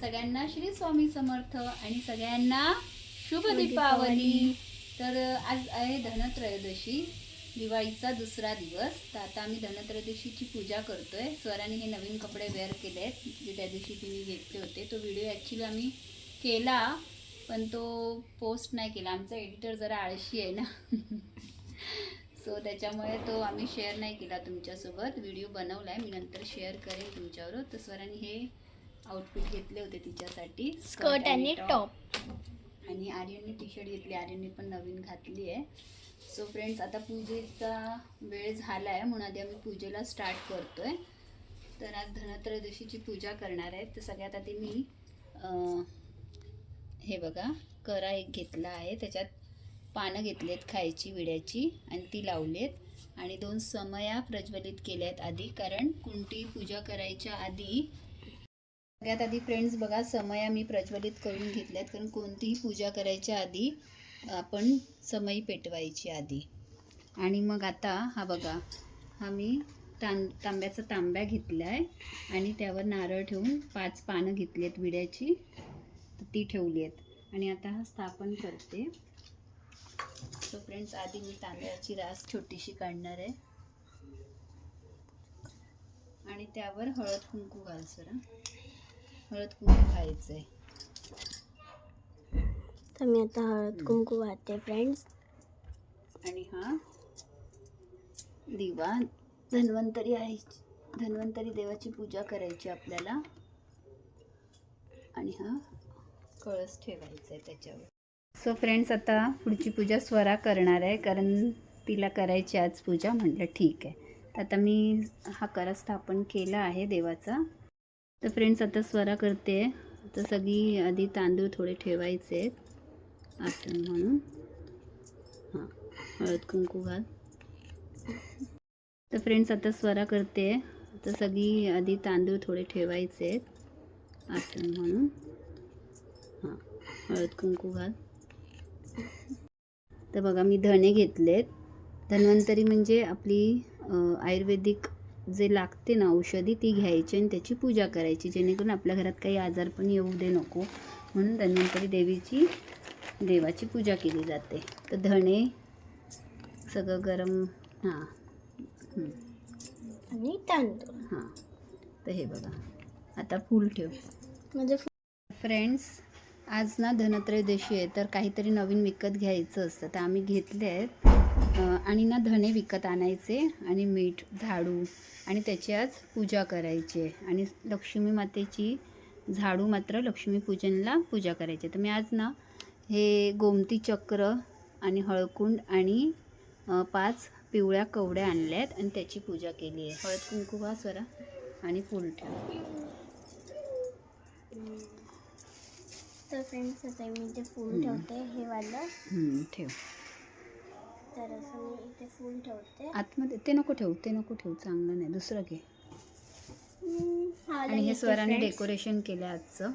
सगळ्यांना श्री स्वामी समर्थ आणि सगळ्यांना शुभ दीपावली. तर आज आहे धनत्रयोदशी. दिवाळीचा दुसरा दिवस. तर आता आम्ही धनत्रयोदशीची पूजा करतोय. स्वराने हे नवीन कपडे वेअर केले आहेत जे त्या दिवशी तिने घेतले होते. तो व्हिडिओ ॲक्च्युली आम्ही केला पण तो पोस्ट नाही केला. आमचा एडिटर जरा आळशी आहे ना. सो त्याच्यामुळे तो आम्ही शेअर नाही केला तुमच्यासोबत. व्हिडिओ बनवला आहे मी नंतर शेअर करेन तुमच्यावर. तर स्वराने हे आउटफिट घेतले होते तिच्यासाठी. स्कर्ट आणि टॉप आणि आर्यनने टी शर्ट घेतली. आर्यनने पण नवीन घातली आहे. सो फ्रेंड्स आता पूजेचा वेळ झाला आहे म्हणून आधी आम्ही पूजेला स्टार्ट करतोय. तर आज धनत्रयोदशीची पूजा करणार आहे. तर सगळ्यात आधी मी हे बघा करा एक घेतला आहे. त्याच्यात पानं घेतलेत खायची विड्याची आणि ती लावलेत. आणि दोन समया प्रज्वलित केल्या आहेत आधी. कारण कुंटी पूजा करायच्या आधी सगळ्यात आधी फ्रेंड्स बघा समया मी प्रज्वलित करून घेतल्यात कारण कोणतीही पूजा करायच्या आधी आपण समई पेटवायची आधी. आणि मग आता हा बघा हा मी तां तांब्याचा तांब्या घेतला आहे आणि त्यावर नारळ ठेवून पाच पानं घेतली आहेत विड्याची ती ठेवली आहेत आणि आता हा स्थापन करते. सो फ्रेंड्स आधी मी तांदळाची रास छोटीशी काढणार आहे. आणि त्यावर हळद कुंकू घाल सरा हळद कुंकू खायचं. आहे तर मी आता हळद कुंकू वाहते फ्रेंड्स आणि हा दिवा धन्वंतरी आहे धन्वंतरी देवाची पूजा करायची आपल्याला. आणि हा कळस ठेवायचा आहे त्याच्यावर. सो फ्रेंड्स आता पुढची पूजा स्वरा करणार आहे कारण तिला करायची आज पूजा म्हटलं ठीक आहे. आता मी हा करा स्थापन केला आहे देवाचा. तर फ्रेंड्स आता स्वरा करते. तर सगळी आधी तांदूळ थोडे ठेवायचे आहेत. आठवण म्हणून. हां हळद कुंकू घाल. तर फ्रेंड्स आता स्वरा करते. तर सगळी आधी तांदूळ थोडे ठेवायचे आहेत. आठवण म्हणून. हां हळद कुंकू घाल. तर बघा मी धणे घेतलेत. धन्वंतरी म्हणजे आपली आयुर्वेदिक जे लागते ना औषधी ती घ्यायची आणि त्याची पूजा करायची जेणेकरून आपल्या घरात काही आजार पण येऊ दे नको. म्हणून धन्वंतरी देवीची देवाची पूजा केली जाते. तर धणे सगळं गरम हां. आणि तांदूळ. हां. तर हे बघा. आता फूल ठेव. म्हणजे फ्रेंड्स आज ना धनत्रयोदशी आहे तर काहीतरी नवीन विकत घ्यायचं असतं. तर आम्ही घेतले आहेत. आणि ना धणे विकत आणायचे आणि मीठ झाडू आणि त्याची आज पूजा करायची आणि लक्ष्मी मातेची झाडू मात्र लक्ष्मीपूजनला पूजा करायची तर मी आज ना हे गोमती चक्र आणि हळकुंड आणि पाच पिवळ्या कवड्या आणल्या आहेत आणि त्याची पूजा केली आहे. हळद कुंकू हा स्वरा आणि फूल ठेव. तर फ्रेंड्स आता मी इथे फूल. ठेवते हे वालं. ठेव. तर असं मी इथे फूल ठेवते. आतमध्ये ते नको ठेवू ते नको ठेवू चांगलं नाही दुसरं घे. आणि हे स्वराने. डेकोरेशन केलं आजचं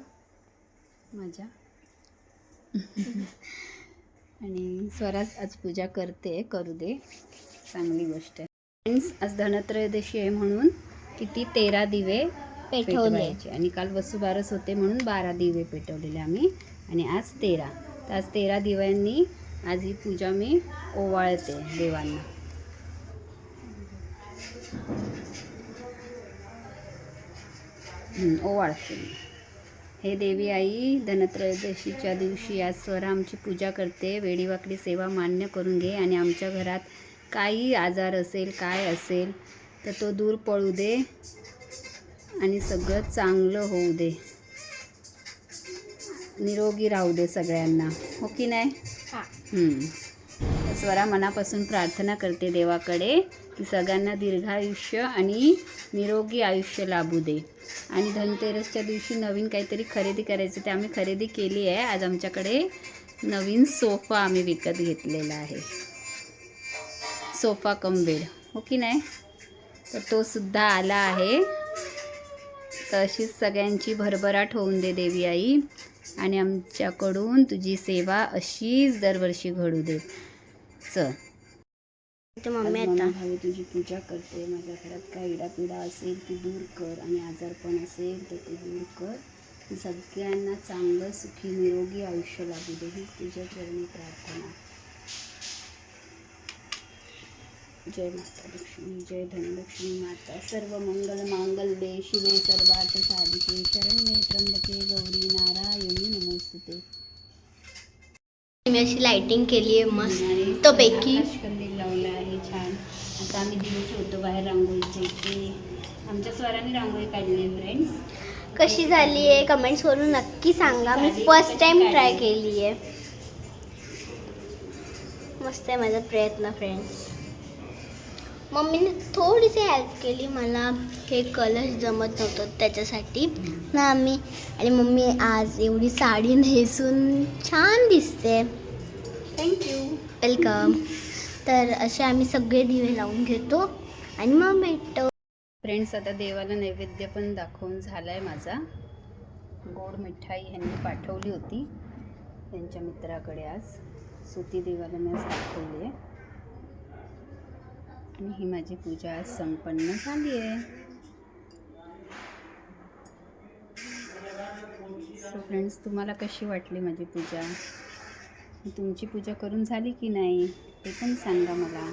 माझ्या. आणि स्वराच आज पूजा करते करू दे. चांगली गोष्ट आहे. फ्रेंड्स आज धनत्रयोदशी आहे म्हणून किती तेरा दिवे पेटवले पेटवायचे. आणि काल वसुबारस होते म्हणून बारा दिवे पेटवलेले आम्ही. आणि आज तेरा. तर आज तेरा दिव्यांनी आज ही पूजा मी ओवाळते देवांना. ओवाळते हे देवी आई धनत्रयोदशीच्या दिवशी आज स्वरा आमची पूजा करते. वेडीवाकडी सेवा मान्य करून घे आणि आमच्या घरात काही आजार असेल काय असेल तर तो दूर पळू दे आणि सगळं चांगलं होऊ दे. निरोगी राहू दे सगळ्यांना. हो की नाही? स्वरा मनापासून प्रार्थना करते देवाकडे की सगळ्यांना दीर्घायुष्य आणि निरोगी आयुष्य लाभू दे. आणि धनतेरसच्या दिवशी नवीन काहीतरी खरेदी करायचं ते आम्ही खरेदी केली आहे. आज आमच्याकडे नवीन सोफा आम्ही विकत घेतलेला आहे. सोफा कम बेड हो की नाही? तर तो सुद्धा आला आहे. तर अशीच सगळ्यांची भरभराट होऊन दे देवी आई. आणि आमच्याकडून तुझी सेवा अशीच दरवर्षी घडू दे. चल. मम्मी आता. भावी तुझी पूजा करते. माझ्या घरात काय इडापिडा असेल ती दूर कर आणि आजारपण असेल तर ते दूर कर. सगळ्यांना चांगलं सुखी निरोगी आयुष्य लाभू दे. हीच तुझ्या चरणी प्रार्थना. जय माता लक्ष्मी जय धनलक्ष्मी माता सर्व मंगल मांगल्ये शिवे सर्वार्थ साधिके शरण्ये त्र्यंबके गौरी नारायणी नमोस्तुते. मी अशी लाइटिंग केली आहे मस्त पैकी. आकाशकंदील लावला आहे छान. आता आम्ही दिवे ठेवतो बाहेर रांगोळीचे की आमच्या स्वराने रांगोळी काढली आहे फ्रेंड्स कशी झाली आहे? कमेंट्स करून नक्की सांगा. मी फर्स्ट टाइम ट्राय केली आहे मस्त आहे माझा प्रयत्न फ्रेंड्स मम्मीने थोडीशी हेल्प केली. मला हे कलर जमत नव्हतं त्याच्यासाठी. ना आम्ही आणि मम्मी आज एवढी साडी नेसून छान दिसते. थँक्यू वेलकम तर असे आम्ही सगळे दिवे लावून घेतो. आणि मग भेटतो. फ्रेंड्स आता देवाला नैवेद्य पण दाखवून झाला आहे माझा. गोड मिठाई ह्यांनी पाठवली होती. त्यांच्या मित्राकडे आज. सुती देवाला मी आज दाखवली आहे. आणि ही माझी पूजा संपन्न झाली आहे. सो फ्रेंड्स तुम्हाला कशी वाटली माझी पूजा? तुमची पूजा करून झाली की नाही ते पण सांगा मला.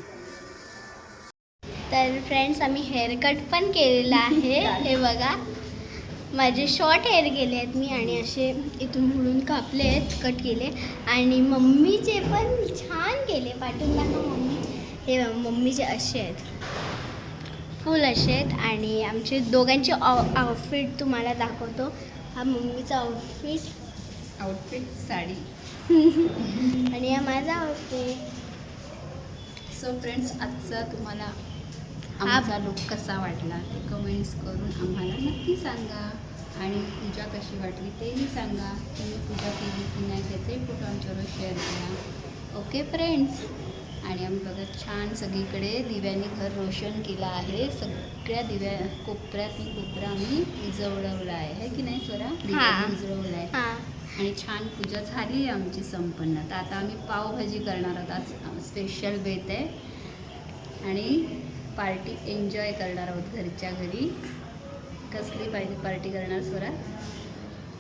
तर फ्रेंड्स आम्ही हेअरकट पण केलेला आहे. हे बघा. माझे शॉर्ट हेअर गेले आहेत मी आणि असे इथून मुडून कापले आहेत कट केले. आणि मम्मीचे पण छान केले पाठवून दाखवा मम्मी. हे मम्मीचे असे आहेत फुल असे आहेत आणि आमचे दोघांचे आउटफिट तुम्हाला दाखवतो. हा मम्मीचा आउटफिट आउटफिट साडी. आणि हा माझा आउटफिट सो फ्रेंड्स आजचा तुम्हाला आमचा लुक कसा वाटला ते कमेंट्स करून आम्हाला नक्की सांगा. आणि पूजा कशी वाटली तेही सांगा. तुम्ही पूजा केली की नाही त्याचेही फोटो आमच्यावर शेअर करा. ओके फ्रेंड्स आणि आम्ही बघा छान सगळीकडे दिव्यांनी घर रोशन केलं आहे. सगळ्या दिव्या कोपऱ्यात कोपरा आम्ही उजवळवला आहे. है की नाही स्वरा? दिव्यांनी उजळवला आहे. हां. आणि छान पूजा झाली आहे आमची संपन्न. तर आता आम्ही पावभाजी करणार आहोत. आज स्पेशल बेत आहे. आणि पार्टी एन्जॉय करणार आहोत घरच्या घरी. कसली पाहिजे पार्टी करणार स्वरा?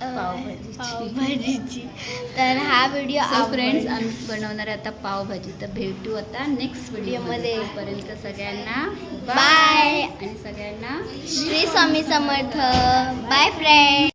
पावभाजीची. तर हा व्हिडिओ फ्रेंड्स आम्ही बनवणार आहे आता पावभाजी. तर भेटू आता नेक्स्ट व्हिडिओमध्ये. तोपर्यंत सगळ्यांना बाय आणि सगळ्यांना श्री स्वामी समर्थ. Bye friend